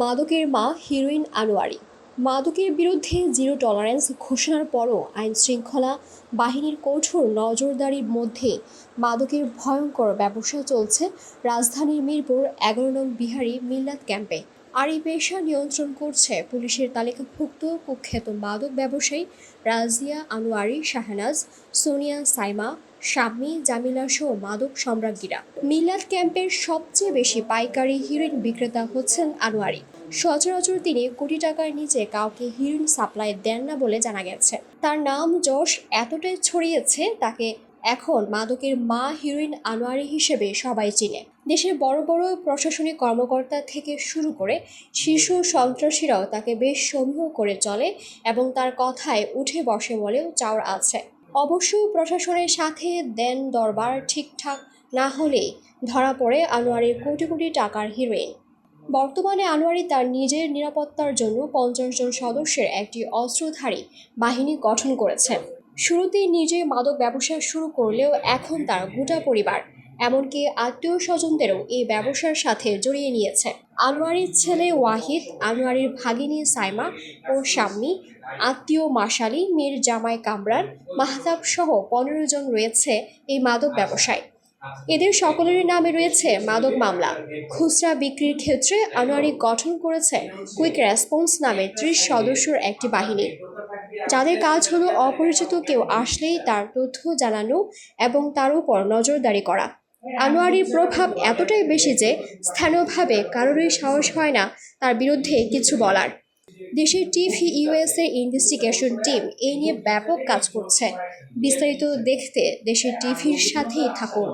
মাদকের মা হিরোইন আনোয়ারি। মাদকের বিরুদ্ধে জিরো টলারেন্স ঘোষণার পরও আইন শৃঙ্খলা বাহিনীর কঠোর নজরদারির মধ্যে মাদকের ভয়ঙ্কর ব্যবসা চলছে রাজধানীর মিরপুর এগারো নং বিহারি মিল্লাত ক্যাম্পে। আর এই পেশা নিয়ন্ত্রণ করছে পুলিশের তালিকাভুক্ত কুখ্যাত মাদক ব্যবসায়ী রাজিয়া আনোয়ারি, শাহনাজ, সোনিয়া সাইমা, শাম্মী, জামিলা সহ মাদক সম্রাজ্ঞীরা। মিলাদ ক্যাম্পের সবচেয়ে বেশি পাইকারি হিরোইন বিক্রেতা হচ্ছেন আনোয়ারি। সচরাচর তিনি কোটি টাকার নিচে কাউকে হিরোইন সাপ্লাই দেন না বলে জানা গেছে। তার নাম যশ এতটাই ছড়িয়েছে, তাকে এখন মাদকের মা হিরোইন আনোয়ারি হিসেবে সবাই চিনে। দেশের বড় বড় প্রশাসনিক কর্মকর্তা থেকে শুরু করে শীর্ষ সন্ত্রাসীরাও তাকে বেশ সমীহ করে চলে এবং তার কথায় উঠে বসে বলেও চাওয়ার আছে। অবশ্য প্রশাসনের সাথে দেন দরবার ঠিকঠাক না হলেই ধরা পড়ে আনোয়ারের কোটি কোটি টাকার হিরোইন। বর্তমানে আনোয়ারি তার নিজের নিরাপত্তার জন্য পঞ্চাশ জন সদস্যের একটি অস্ত্রধারী বাহিনী গঠন করেছেন শুরুতেই নিজে মাদক ব্যবসা শুরু করলেও এখন তার গোটা পরিবার এমনকি আত্মীয় স্বজনদেরও এই ব্যবসার সাথে জড়িয়ে নিয়েছে। আনোয়ারির ছেলে ওয়াহিদ, আনোয়ারির ভাগিনী সাইমা ও শাম্মী, আত্মীয় মাসালি মীর জামাই কামরান, মাহতাব সহ পনেরো জন রয়েছে এই মাদক ব্যবসায়। এদের সকলের নামে রয়েছে মাদক মামলা। খুচরা বিক্রির ক্ষেত্রে আনোয়ারি গঠন করেছে কুইক রেসপন্স নামে ত্রিশ সদস্যর একটি বাহিনী। যাদের কাজ হলো অপরিচিত কেউ আসলেই তার তথ্য জানানো এবং তার উপর নজরদারি করা। আনোয়ারির প্রভাব এতটাই বেশি যে স্থানীয়ভাবে কারোরই সাহস হয় না তার বিরুদ্ধে কিছু বলার। দেশের টিভি ইউএসএ ইনভেস্টিগেশন টিম এ নিয়ে ব্যাপক কাজ করছে। বিস্তারিত দেখতে দেশের টিভির সাথেই থাকুন।